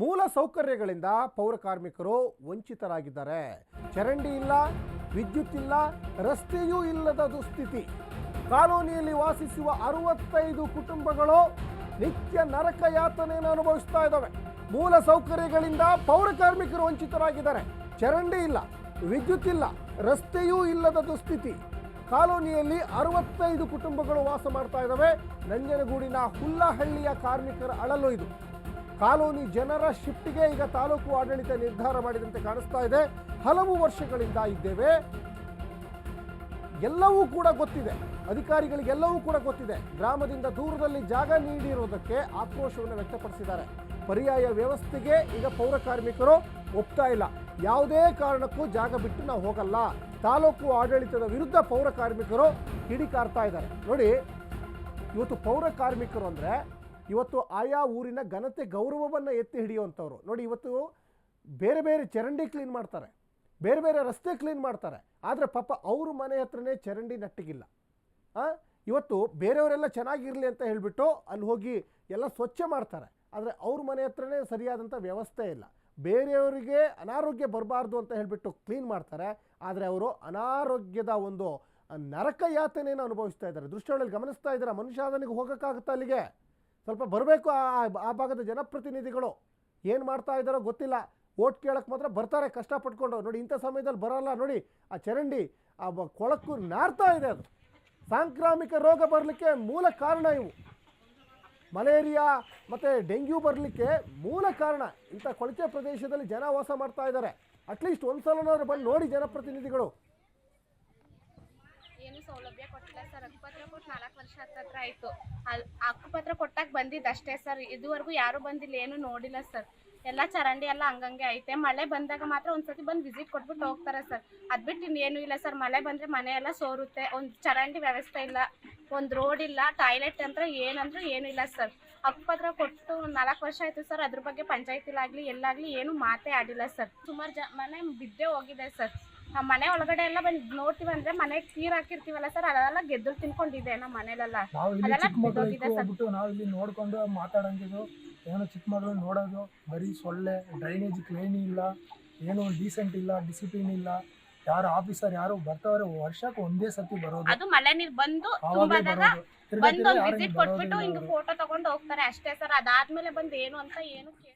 ಮೂಲ ಸೌಕರ್ಯಗಳಿಂದ ಪೌರ ಕಾರ್ಮಿಕರು ವಂಚಿತರಾಗಿದ್ದಾರೆ. ಚರಂಡಿ ಇಲ್ಲ, ವಿದ್ಯುತ್ ಇಲ್ಲ, ರಸ್ತೆಯೂ ಇಲ್ಲದ ದುಸ್ಥಿತಿ. ಕಾಲೋನಿಯಲ್ಲಿ ವಾಸಿಸುವ ಅರವತ್ತೈದು ಕುಟುಂಬಗಳು ನಿತ್ಯ ನರಕ ಯಾತನೆಯನ್ನು ಅನುಭವಿಸ್ತಾ ಇದ್ದಾವೆ. ಮೂಲ ಸೌಕರ್ಯಗಳಿಂದ ಪೌರ ಕಾರ್ಮಿಕರು ವಂಚಿತರಾಗಿದ್ದಾರೆ. ಚರಂಡಿ ಇಲ್ಲ, ವಿದ್ಯುತ್ ಇಲ್ಲ, ರಸ್ತೆಯೂ ಇಲ್ಲದ ದುಸ್ಥಿತಿ. ಕಾಲೋನಿಯಲ್ಲಿ ಅರವತ್ತೈದು ಕುಟುಂಬಗಳು ವಾಸ ಮಾಡ್ತಾ ಇದ್ದಾವೆ. ನಂಜನಗೂಡಿನ ಹುಲ್ಲಹಳ್ಳಿಯ ಕಾರ್ಮಿಕರ ಅಳಲು ಇದು. ಕಾಲೋನಿ ಜನರ ಶಿಫ್ಟ್ಗೆ ಈಗ ತಾಲೂಕು ಆಡಳಿತ ನಿರ್ಧಾರ ಮಾಡಿದಂತೆ ಕಾಣಿಸ್ತಾ ಇದೆ. ಹಲವು ವರ್ಷಗಳಿಂದ ಇದ್ದೇವೆ. ಎಲ್ಲವೂ ಕೂಡ ಗೊತ್ತಿದೆ. ಅಧಿಕಾರಿಗಳಿಗೆಲ್ಲವೂ ಕೂಡ ಗೊತ್ತಿದೆ. ಗ್ರಾಮದಿಂದ ದೂರದಲ್ಲಿ ಜಾಗ ನೀಡಿರುವುದಕ್ಕೆ ಆಕ್ರೋಶವನ್ನು ವ್ಯಕ್ತಪಡಿಸಿದ್ದಾರೆ. ಪರ್ಯಾಯ ವ್ಯವಸ್ಥೆಗೆ ಈಗ ಪೌರ ಕಾರ್ಮಿಕರು ಒಪ್ತಾ ಇಲ್ಲ. ಯಾವುದೇ ಕಾರಣಕ್ಕೂ ಜಾಗ ಬಿಟ್ಟು ನಾವು ಹೋಗಲ್ಲ. ತಾಲೂಕು ಆಡಳಿತದ ವಿರುದ್ಧ ಪೌರ ಕಾರ್ಮಿಕರು ಕಿಡಿಕಾರ್ತಾ ಇದ್ದಾರೆ. ನೋಡಿ, ಇವತ್ತು ಪೌರ ಕಾರ್ಮಿಕರು ಅಂದರೆ ಇವತ್ತು ಆಯಾ ಊರಿನ ಘನತೆ ಗೌರವವನ್ನು ಎತ್ತಿ ಹಿಡಿಯುವಂಥವ್ರು. ನೋಡಿ, ಇವತ್ತು ಬೇರೆ ಬೇರೆ ಚರಂಡಿ ಕ್ಲೀನ್ ಮಾಡ್ತಾರೆ. ಬೇರೆ ಬೇರೆ ರಸ್ತೆ ಕ್ಲೀನ್ ಮಾಡ್ತಾರೆ. ಆದರೆ ಪಾಪ ಅವ್ರ ಮನೆ ಹತ್ರನೇ ಚರಂಡಿ ನಟ್ಟಿಗಿಲ್ಲ? ಇವತ್ತು ಬೇರೆಯವರೆಲ್ಲ ಚೆನ್ನಾಗಿರಲಿ ಅಂತ ಹೇಳಿಬಿಟ್ಟು ಅಲ್ಲಿ ಹೋಗಿ ಎಲ್ಲ ಸ್ವಚ್ಛ ಮಾಡ್ತಾರೆ. ಆದರೆ ಅವ್ರ ಮನೆ ಹತ್ರನೇ ಸರಿಯಾದಂಥ ವ್ಯವಸ್ಥೆ ಇಲ್ಲ. ಬೇರೆಯವರಿಗೆ ಅನಾರೋಗ್ಯ ಬರಬಾರ್ದು ಅಂತ ಹೇಳಿಬಿಟ್ಟು ಕ್ಲೀನ್ ಮಾಡ್ತಾರೆ. ಆದರೆ ಅವರು ಅನಾರೋಗ್ಯದ ಒಂದು ನರಕ ಯಾತನೆಯನ್ನು ಅನುಭವಿಸ್ತಾ ಇದ್ದಾರೆ. ದೃಷ್ಟಿಯೊಳಗೆ ಗಮನಿಸ್ತಾ ಇದ್ದಾರೆ? ಮನುಷ್ಯ ಅದನಿಗೆ ಹೋಗೋಕ್ಕಾಗುತ್ತಾ ಅಲ್ಲಿಗೆ? ಸ್ವಲ್ಪ ಬರಬೇಕು ಆ ಭಾಗದ ಜನಪ್ರತಿನಿಧಿಗಳು. ಏನು ಮಾಡ್ತಾ ಇದ್ದಾರೋ ಗೊತ್ತಿಲ್ಲ. ಓಟ್ ಕೇಳಕ್ಕೆ ಮಾತ್ರ ಬರ್ತಾರೆ ಕಷ್ಟಪಟ್ಕೊಂಡು. ನೋಡಿ, ಇಂಥ ಸಮಯದಲ್ಲಿ ಬರೋಲ್ಲ. ನೋಡಿ, ಆ ಚರಂಡಿ, ಆ ಕೊಳಕು ನಾರ್ತಾ ಇದೆ ಅದು. ಸಾಂಕ್ರಾಮಿಕ ರೋಗ ಬರಲಿಕ್ಕೆ ಮೂಲ ಕಾರಣ ಇವು. ಮಲೇರಿಯಾ ಮತ್ತು ಡೆಂಗ್ಯೂ ಬರಲಿಕ್ಕೆ ಮೂಲ ಕಾರಣ. ಇಂಥ ಕೊಳಚೆ ಪ್ರದೇಶದಲ್ಲಿ ಜನ ವಾಸ ಮಾಡ್ತಾ ಇದ್ದಾರೆ. ಅಟ್ಲೀಸ್ಟ್ ಒಂದು ಸಲನಾದ್ರೂ ಬಂದು ನೋಡಿ ಜನಪ್ರತಿನಿಧಿಗಳು ಏನು ಸೌಲಭ್ಯ ಕೊಟ್ಟಿಲ್ಲ ಸರ್ ಹಕ್ಕುಪತ್ರ ಕೊಟ್ಟು ನಾಲ್ಕು ವರ್ಷ ಹತ್ತತ್ರ ಆಯ್ತು. ಅಲ್ಲಿ ಹಕ್ಕುಪತ್ರ ಕೊಟ್ಟಾಗ ಬಂದಿದ್ದು ಅಷ್ಟೇ ಸರ್. ಇದುವರೆಗೂ ಯಾರು ಬಂದಿಲ್ಲ, ಏನು ನೋಡಿಲ್ಲ ಸರ್. ಎಲ್ಲ ಚರಂಡಿ ಎಲ್ಲ ಹಂಗಂಗೆ ಐತೆ. ಮಳೆ ಬಂದಾಗ ಮಾತ್ರ ಒಂದ್ಸತಿ ಬಂದು ವಿಸಿಟ್ ಕೊಟ್ಬಿಟ್ಟು ಹೋಗ್ತಾರೆ ಸರ್. ಅದ್ ಬಿಟ್ಟು ಇನ್ನೇನು ಇಲ್ಲ ಸರ್. ಮಳೆ ಬಂದ್ರೆ ಮನೆ ಎಲ್ಲ ಸೋರುತ್ತೆ. ಒಂದು ಚರಂಡಿ ವ್ಯವಸ್ಥೆ ಇಲ್ಲ. ಒಂದು ರೋಡ್ ಇಲ್ಲ. ಟಾಯ್ಲೆಟ್ ಅಂತ ಏನಂದ್ರೂ ಏನು ಇಲ್ಲ ಸರ್. ಹಕ್ಕುಪತ್ರ ಕೊಟ್ಟು ನಾಲ್ಕು ವರ್ಷ ಆಯ್ತು ಸರ್. ಅದ್ರ ಬಗ್ಗೆ ಪಂಚಾಯತಿಲಾಗ್ಲಿ, ಎಲ್ಲಾಗ್ಲಿ ಏನು ಮಾತೇ ಆಡಿಲ್ಲ ಸರ್. ಸುಮಾರು ಜ ಮನೆ ಬಿದ್ದೇ ಹೋಗಿದೆ ಸರ್. ಆ ಮನೆ ಒಳಗಡೆ ಎಲ್ಲ ಬಂದ್ ನೋಡ್ತೀವಿ ಅಂದ್ರೆ ಮನೆ ಕೀರ್ ಹಾಕಿರ್ತೀವಲ್ಲ ಸರ್ ಅದೆಲ್ಲ ಗೆದ್ದು ತಿನ್ಕೊಂಡಿದೆ ನಮ್ಮ ಮನೇಲೆಲ್ಲ. ನಾವು ಇಲ್ಲಿ ಅದೆಲ್ಲ ಚಿಕ್ಕ ಮಕ್ಕಳು ಬಿದ್ದೋಗಿದೆ ಸರ್. ಹೋಗ್ಬಿಟ್ಟು ನಾವು ಇಲ್ಲಿ ನೋಡ್ಕೊಂಡು ಮಾತಾಡಂಗಿದ್ದು ಏನೋ ಚಿಕ್ಕ ಮಗಳು ನೋಡೋದು ಬರೀ ಸೊಳ್ಳೆ ಡ್ರೈನೇಜ್ ಕ್ಲೀನ್ ಇಲ್ಲ ಏನು ಡೀಸೆಂಟ್ ಇಲ್ಲ ಡಿಸಿಪ್ಲಿನ್ ಇಲ್ಲ ಯಾರು ಆಫೀಸರ್ ಯಾರು ಬರ್ತಾವ್ರೆ ವರ್ಷಕ್ಕೆ ಒಂದೇ ಸತಿ ಬರೋದು. ಅದು ಮಳೆ ನೀರ್ ಬಂದು ಆವಾಗಲೇ ತುಂಬಾದಾಗ ಬರೋದು. ತಿರ್ಗಾ ಬಂದು ತಿರ್ಗಾ ಒಂದ್ ಯಾರು ವಿಸಿಟ್ ಕೊಟ್ಬಿಟ್ಟು ಬರೋದಿಲ್ಲ ಹಿಂಗ್ ಫೋಟೋ ತಗೊಂಡು ಹೋಗ್ತಾರೆ ಅಷ್ಟೇ ಸರ್ ಅದಾದ್ಮೇಲೆ ಬಂದು ಏನು ಅಂತ ಏನು ಕೇಳ್-